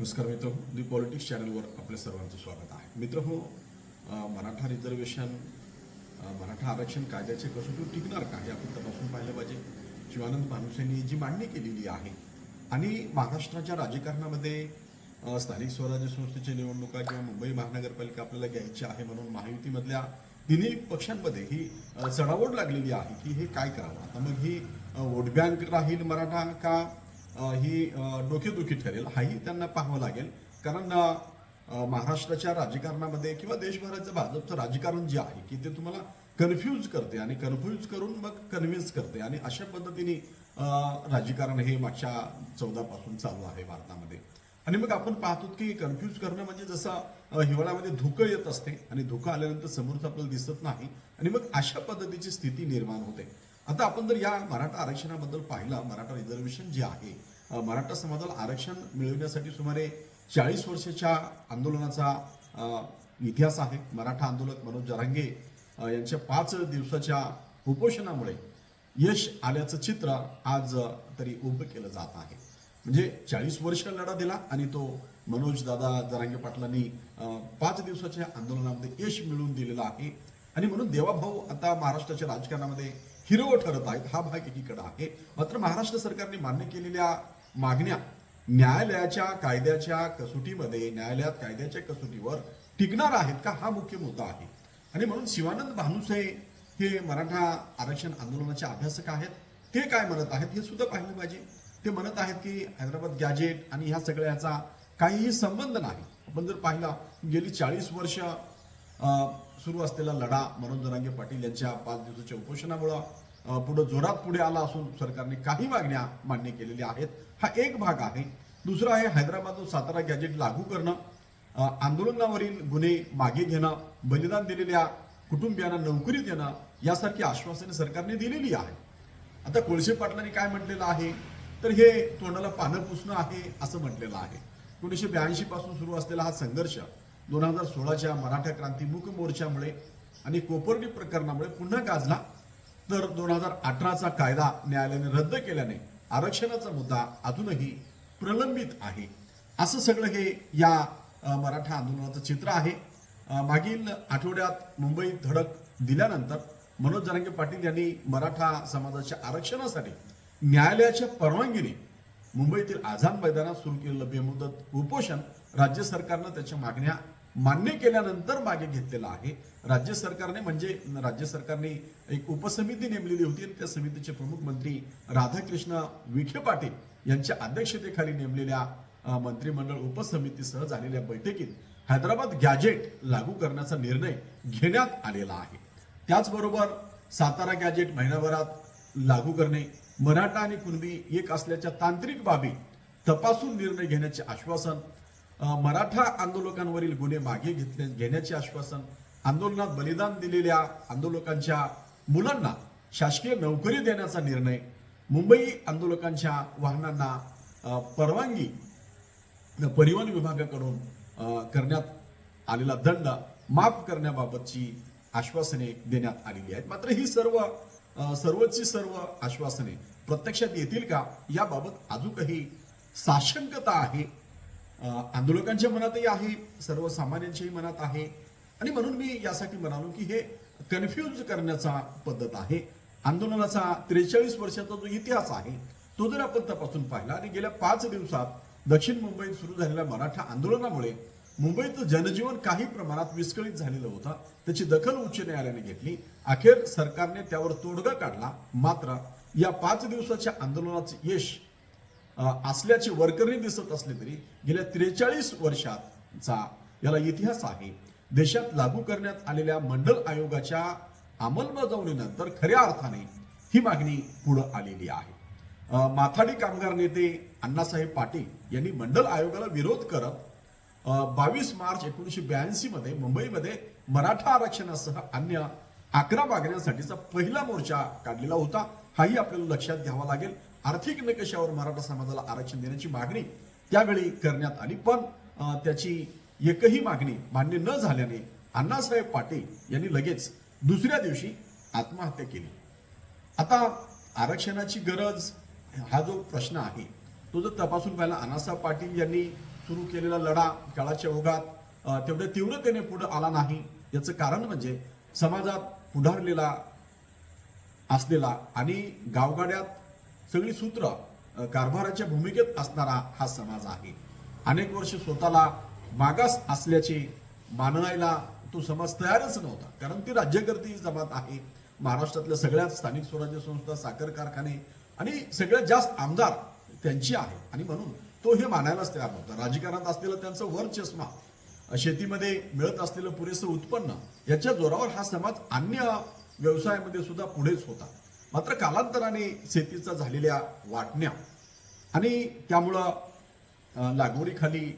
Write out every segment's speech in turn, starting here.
नमस्कार मित्र दी पॉलिटिक्स चॅनलवर आपल्या सर्वांचं स्वागत आहे. मित्र हो मराठा रिझर्वेशन मराठा आरक्षण कायद्याचे कसोटी टिकणार का हे आपण तपासून पाहिलं पाहिजे. शिवानंद भानुसेंनी जी मांडणी केलेली आहे आणि महाराष्ट्राच्या राजकारणामध्ये स्थानिक स्वराज्य संस्थेच्या निवडणुका किंवा मुंबई महानगरपालिका आपल्याला घ्यायची आहे म्हणून महायुतीमधल्या तिन्ही पक्षांमध्ये ही चढावड लागलेली आहे की हे काय करावं? आता मग ही वोट बँक राहील मराठा का ही डोकेदुखीत डोकेदुखी ठरेल. हाही त्यांना पाहावं लागेल. कारण महाराष्ट्राच्या राजकारणामध्ये किंवा देशभराचं भाजपचं राजकारण जे आहे की ते तुम्हाला कन्फ्यूज करते आणि कन्फ्यूज करून मग कन्व्हिन्स करते. आणि अशा पद्धतीने राजकारण हे मागच्या चौदा पासून चालू आहे भारतामध्ये. आणि मग आपण पाहतो की कन्फ्यूज करणं म्हणजे जसं हिवाळ्यामध्ये धुकं येत असते आणि धुकं आल्यानंतर समोरचं आपल्याला दिसत नाही. आणि मग अशा पद्धतीची स्थिती निर्माण होते. आता आपण जर या मराठा आरक्षणाबद्दल पाहिलं मराठा रिझर्वेशन जे आहे मराठा समाजाला आरक्षण मिळविण्यासाठी सुमारे चाळीस वर्षाच्या आंदोलनाचा इतिहास आहे. मराठा आंदोलक मनोज जरांगे यांच्या पाच दिवसाच्या उपोषणामुळे यश आल्याचं चित्र आज तरी उभं केलं जात आहे. म्हणजे चाळीस वर्ष लढा दिला आणि तो मनोज दादा जरांगे पाटलांनी पाच दिवसाच्या आंदोलनामध्ये यश मिळवून दिलेलं आहे. आणि म्हणून देवाभाऊ आता महाराष्ट्राच्या राजकारणामध्ये हिरवं ठरत आहेत हा भाग एकीकडे आहे. मात्र महाराष्ट्र सरकारने मान्य केलेल्या मागण्या न्यायालयाच्या कायद्याच्या कसोटीमध्ये न्यायालयात कायद्याच्या कसोटीवर टिकणार आहेत का हा मुख्य मुद्दा आहे. आणि म्हणून शिवानंद भानुसे हे मराठा आरक्षण आंदोलनाचे अभ्यासक आहेत. ते काय म्हणत आहेत हे सुद्धा पाहिलं पाहिजे. ते म्हणत आहेत की हैदराबाद गॅजेट आणि ह्या सगळ्याचा काहीही संबंध नाही. आपण जर पाहिला गेली चाळीस वर्ष सुरू असलेला लढा मनोज जरांगे पाटील यांच्या पाच दिवसाच्या उपोषणामुळं पुढं पुढे जोरात पुढे आला असून सरकारने काही मागण्या मान्य केलेल्या आहेत. हा एक भाग आहे. दुसरा आहे हैदराबाद व सातारा गॅजेट लागू करणं आंदोलनावरील गुन्हे मागे घेणं बलिदान दिलेल्या कुटुंबियांना नोकरी देणं यासारखी आश्वासने सरकारने दिलेली आहे. आता कोळशे पाटलांनी काय म्हटलेलं आहे? तर हे तोंडाला पानं पुसणं आहे असं म्हटलेलं आहे. एकोणीसशे ब्याऐंशी पासून सुरू असलेला हा संघर्ष दोन हजार सोळाच्या मराठा क्रांती मूक मोर्चामुळे आणि कोपर्डी प्रकरणामुळे पुन्हा गाजला तर दोन हजार अठराचा कायदा न्यायालयाने रद्द केल्याने आरक्षणाचा मुद्दा अजूनही प्रलंबित आहे. असं सगळं हे या मराठा आंदोलनाचं चित्र आहे. मागील आठवड्यात मुंबईत धडक दिल्यानंतर मनोज जरांगे पाटील यांनी मराठा समाजाच्या आरक्षणासाठी न्यायालयाच्या परवानगीने मुंबईतील आझाद मैदानात सुरू केलेलं बेमुदत उपोषण राज्य सरकारनं त्याच्या मागण्या मान्य केल्यानंतर मागे घेतलेलं आहे. राज्य सरकारने म्हणजे राज्य सरकारने एक उपसमिती नेमलेली होती आणि त्या समितीचे प्रमुख मंत्री राधाकृष्ण विखे पाटील यांच्या अध्यक्षतेखाली नेमलेल्या मंत्रिमंडळ उपसमितीसह झालेल्या बैठकीत हैदराबाद गॅजेट लागू करण्याचा निर्णय घेण्यात आलेला आहे. त्याचबरोबर सातारा गॅजेट महिनाभरात लागू करणे मराठा आणि कुणबी एक असल्याच्या तांत्रिक बाबी तपासून निर्णय घेण्याचे आश्वासन मराठा आंदोलकांवरील गुन्हे मागे घेतले घेण्याचे आश्वासन आंदोलनात बलिदान दिलेल्या आंदोलकांच्या मुलांना शासकीय नोकरी देण्याचा निर्णय मुंबई आंदोलकांच्या वाहनांना परवानगी परिवहन विभागाकडून करण्यात आलेला दंड माफ करण्याबाबतची आश्वासने देण्यात आलेली आहेत. मात्र ही सर्व सर्वची सर्व आश्वासने प्रत्यक्षात येतील का? याबाबत अजूनही साशंकता आहे. आंदोलकांच्या मनातही आहे सर्वसामान्यांच्याही मनात आहे. आणि म्हणून मी यासाठी म्हणालो की हे कन्फ्यूज करण्याचा पद्धत आहे. आंदोलनाचा त्रेचाळीस वर्षाचा जो इतिहास आहे तो जर आपण तपासून पाहिला आणि गेल्या पाच दिवसात दक्षिण मुंबईत सुरू झालेल्या मराठा आंदोलनामुळे मुंबईचं जनजीवन काही प्रमाणात विस्कळीत झालेलं होतं. त्याची दखल उच्च न्यायालयाने घेतली. अखेर सरकारने त्यावर तोडगा काढला. मात्र या पाच दिवसाच्या आंदोलनाचे यश असल्याचे वर्करनी दिसत असले तरी गेल्या त्रेचाळीस वर्षाचा याला इतिहास आहे. देशात लागू करण्यात आलेल्या मंडल आयोगाच्या अंमलबजावणीनंतर खऱ्या अर्थाने ही मागणी पुढं आलेली आहे. माथाडी कामगार नेते अण्णासाहेब पाटील यांनी मंडल आयोगाला विरोध करत बावीस मार्च एकोणीसशे ब्याऐंशी मध्ये मुंबईमध्ये मराठा आरक्षणासह अन्य अकरा मागण्यांसाठीचा पहिला मोर्चा काढलेला होता. हाही आपल्याला लक्षात घ्यावा लागेल. आर्थिक निकषावर मराठा समाजाला आरक्षण देण्याची मागणी त्यावेळी करण्यात आली. पण त्याची एकही मागणी मान्य न झाल्याने अण्णासाहेब पाटील यांनी लगेच दुसऱ्या दिवशी आत्महत्या केली. आता आरक्षणाची गरज हा जो प्रश्न आहे तो जर तपासून पाहिला अण्णासाहेब पाटील यांनी सुरू केलेला लढा काळाच्या ओघात तेवढ्या तीव्रतेने पुढे आला नाही. याचं कारण म्हणजे समाजात पुढारलेला असलेला आणि गावगाड्यात सगळी सूत्र कारभाराच्या भूमिकेत असणारा हा समाज आहे. अनेक वर्ष स्वतःला मागास असल्याचे मानवायला तो समाज तयारच नव्हता. कारण ती राज्यकर्ती जमात आहे. महाराष्ट्रातल्या सगळ्यात स्थानिक स्वराज्य संस्था साखर कारखाने आणि सगळ्यात जास्त आमदार त्यांची आहे. आणि म्हणून तो हे मानायलाच तयार नव्हता. राजकारणात असलेलं त्यांचं वर्चस्मा शेतीमध्ये मिळत असलेलं पुरेसं उत्पन्न याच्या जोरावर हा समाज अन्य व्यवसायामध्ये सुद्धा पुढेच होता. मात्र कालांतराने शेतीचा झालेल्या वाटण्या आणि त्यामुळं लागवडीखाली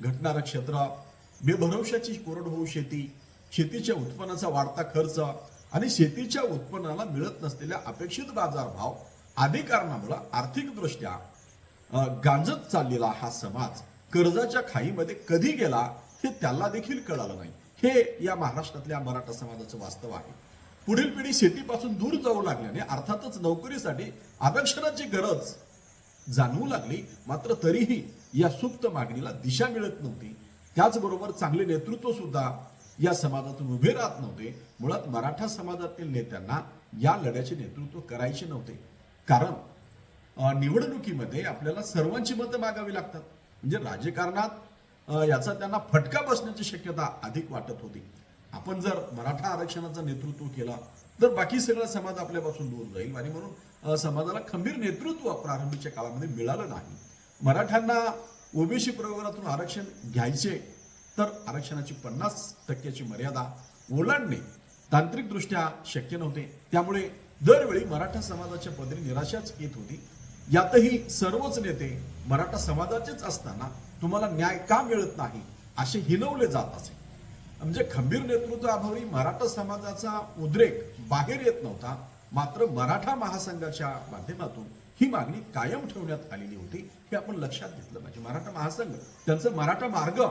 घटणारं क्षेत्र बेभरवशाची कोरडवाहू शेती शेतीच्या उत्पन्नाचा वाढता खर्च आणि शेतीच्या उत्पन्नाला मिळत नसलेल्या अपेक्षित बाजारभाव आदी कारणामुळं आर्थिकदृष्ट्या गांजत चाललेला हा समाज कर्जाच्या खाईमध्ये कधी गेला हे त्याला देखील कळालं नाही. हे या महाराष्ट्रातल्या मराठा समाजाचं वास्तव आहे. पुढील पिढी शेतीपासून दूर जाऊ लागल्याने अर्थातच नोकरीसाठी आरक्षणाची गरज जाणवू लागली. मात्र तरीही या सुप्त मागणीला दिशा मिळत नव्हती. त्याचबरोबर चांगले नेतृत्व सुद्धा या समाजातून उभे राहत नव्हते. मुळात मराठा समाजातील नेत्यांना या लढ्याचे नेतृत्व करायचे नव्हते. कारण निवडणुकीमध्ये आपल्याला सर्वांची मतं मागावी लागतात. म्हणजे राजकारणात याचा त्यांना फटका बसण्याची शक्यता अधिक वाटत होती. आपण जर मराठा आरक्षणाचं नेतृत्व केला तर बाकी सगळा समाज आपल्यापासून दूर जाईल. आणि म्हणून समाजाला खंबीर नेतृत्व प्रारंभीच्या काळामध्ये मिळालं नाही. मराठ्यांना ओबीसी प्रवर्गातून आरक्षण घ्यायचे तर आरक्षणाची पन्नास टक्क्याची मर्यादा ओलांडणे तांत्रिकदृष्ट्या शक्य नव्हते. त्यामुळे दरवेळी मराठा समाजाच्या पदरी निराशाच येत होती. यातही सर्वच नेते मराठा समाजाचेच असताना तुम्हाला न्याय का मिळत नाही असे हिनवले जात असे. म्हणजे खंबीर नेतृत्वाभावी मराठा समाजाचा उद्रेक बाहेर येत नव्हता. मात्र मराठा महासंघाच्या माध्यमातून ही मागणी कायम ठेवण्यात आलेली होती. हे आपण लक्षात घेतलं पाहिजे. मराठा महासंघ त्यांचं मराठा मार्ग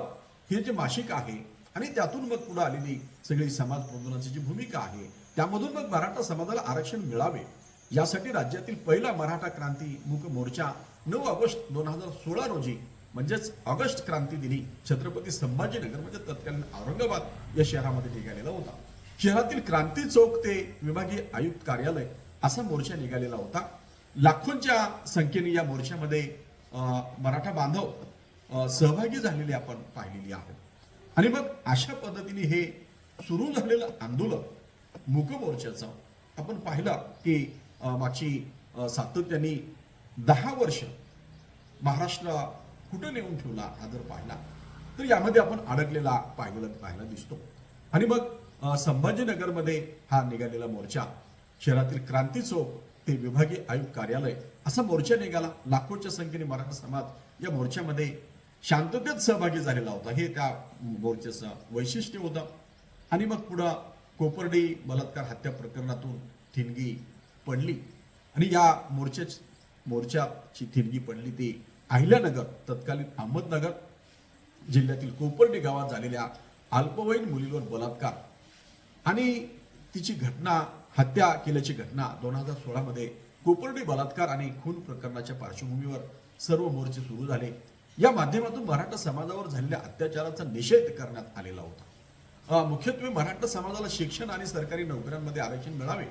हे जे मासिक आहे आणि त्यातून मग पुढे आलेली सगळी समाज प्रबोधनाची जी भूमिका आहे त्यामधून मग मराठा समाजाला आरक्षण मिळावे यासाठी राज्यातील पहिला मराठा क्रांती मूक मोर्चा नऊ ऑगस्ट दोन हजार सोळा रोजी म्हणजेच ऑगस्ट क्रांती दिनी छत्रपती संभाजीनगर म्हणजे तत्कालीन औरंगाबाद या शहरामध्ये निघालेला होता. शहरातील क्रांती चौक ते विभागीय आयुक्त कार्यालय असा मोर्चा निघालेला होता. लाखोंच्या संख्येने या मोर्चामध्ये मराठा बांधव सहभागी झालेले आपण पाहिलेली आहोत. आणि मग अशा पद्धतीने हे सुरू झालेलं आंदोलन मुक मोर्चाचं आपण पाहिलं की मागची सातत्याने दहा वर्ष महाराष्ट्र कुठं नेऊन ठेवला हा जर पाहिला तर यामध्ये आपण अडकलेला पाहिलेला पाहायला दिसतो. आणि मग संभाजीनगरमध्ये हा निघालेला मोर्चा शहरातील क्रांती चौक ते विभागीय आयुक्त कार्यालय असा मोर्चा निघाला. लाखोच्या संख्येने मराठा समाज या मोर्चामध्ये शांततेत सहभागी झालेला होता. हे त्या मोर्चाचं वैशिष्ट्य होतं. आणि मग पुढं कोपर्डी बलात्कार हत्या प्रकरणातून ठिणगी पडली. आणि या मोर्चा मोर्चाची ठिणगी पडली ती अहिल्यानगर तत्कालीन अहमदनगर जिल्ह्यातील कोपर्डी गावात झालेल्या अल्पवयीन मुलीवर बलात्कार आणि तिची घटना हत्या केल्याची घटना दोन हजार सोळामध्ये कोपर्डी बलात्कार आणि खून प्रकरणाच्या पार्श्वभूमीवर सर्व मोर्चे सुरू झाले. या माध्यमातून मराठा समाजावर झालेल्या अत्याचाराचा निषेध करण्यात आलेला होता. मुख्यत्वे मराठा समाजाला शिक्षण आणि सरकारी नोकऱ्यांमध्ये आरक्षण मिळावे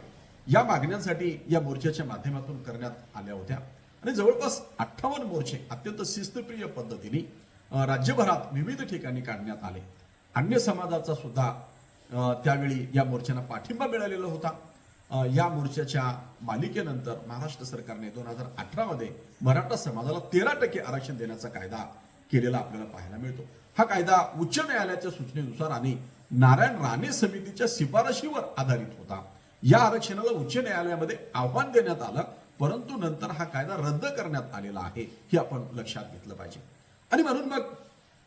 या मागण्यांसाठी या मोर्चाच्या माध्यमातून करण्यात आल्या होत्या. आणि जवळपास अठ्ठावन्न मोर्चे अत्यंत शिस्तप्रिय पद्धतीने राज्यभरात विविध ठिकाणी काढण्यात आले. अन्य समाजाचा सुद्धा त्यावेळी या मोर्चांना पाठिंबा मिळालेला होता. या मोर्चाच्या मालिकेनंतर महाराष्ट्र सरकारने दोन हजार अठरा मध्ये मराठा समाजाला तेरा टक्के आरक्षण देण्याचा कायदा केलेला आपल्याला पाहायला मिळतो. हा कायदा उच्च न्यायालयाच्या सूचनेनुसार आणि नारायण राणे समितीच्या शिफारशीवर आधारित होता. या आरक्षणाला उच्च न्यायालयामध्ये आव्हान देण्यात आलं. परंतु नंतर हा कायदा रद्द करण्यात आलेला आहे हे आपण लक्षात घेतलं पाहिजे. आणि म्हणून मग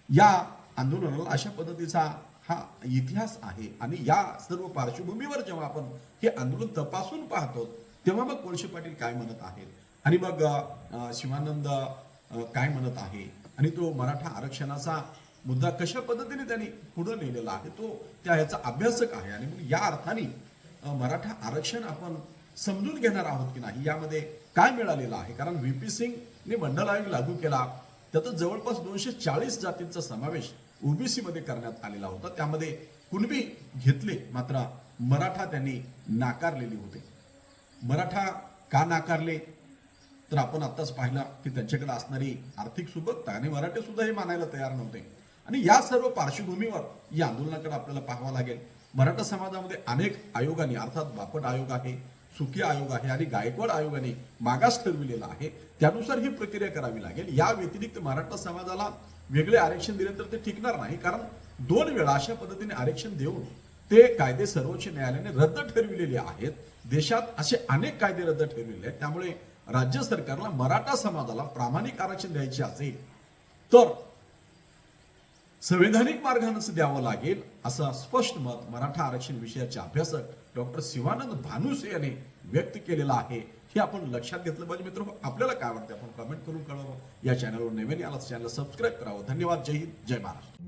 या आंदोलनाला अशा पद्धतीचा हा इतिहास आहे आणि या सर्व पार्श्वभूमीवर जेव्हा आपण हे आंदोलन तपासून पाहतो तेव्हा मग कोळशे पाटील काय म्हणत आहेत? आणि मग शिवानंद काय म्हणत आहे? आणि तो मराठा आरक्षणाचा मुद्दा कशा पद्धतीने त्यांनी पुढे नेलेला आहे तो त्या ह्याचा अभ्यासक आहे. आणि मग या अर्थाने मराठा आरक्षण आपण समजून घेणार आहोत की नाही यामध्ये काय मिळालेलं आहे? कारण व्ही पी सिंगने मंडल आयोग लागू केला. त्यात जवळपास दोनशे चाळीस जातींचा समावेश ओबीसी मध्ये करण्यात आलेला होता. त्यामध्ये कुणबी घेतले मात्र मराठा त्यांनी नाकारलेली होते. मराठा का नाकारले? तर आपण आताच पाहिलं की त्यांच्याकडे असणारी आर्थिक सुबत्ता आणि मराठे सुद्धा हे मानायला तयार नव्हते. आणि या सर्व पार्श्वभूमीवर या आंदोलनाकडे आपल्याला पाहावं लागेल. मराठा समाजामध्ये अनेक आयोगांनी अर्थात बापट आयोग आहे सुखी आयोग आहे आणि गायकवाड आयोगाने मागास ठरविलेला आहे. त्यानुसार ही प्रक्रिया करावी लागेल. या व्यतिरिक्त मराठा समाजाला वेगळे आरक्षण दिले तर ते टिकणार नाही. कारण दोन वेळा अशा पद्धतीने आरक्षण देऊन ते कायदे सर्वोच्च न्यायालयाने रद्द ठरविलेले आहेत. देशात असे अनेक कायदे रद्द ठरविलेले आहेत. त्यामुळे राज्य सरकारला मराठा समाजाला प्रामाणिक आरक्षण द्यायचे असेल तर संवैधानिक मार्गानेच द्यावं लागेल असं स्पष्ट मत मराठा आरक्षण विषयाचे अभ्यासक डॉक्टर शिवानंद भानुसे यांनी व्यक्त केलेलं आहे हे आपण लक्षात घेतलं पाहिजे. मित्र आपल्याला काय वाटतं आपण कमेंट करून कळवावं या चॅनलवर नवीन आला चॅनल सबस्क्राईब करावं. धन्यवाद. जय हिंद. जय महाराष्ट्र.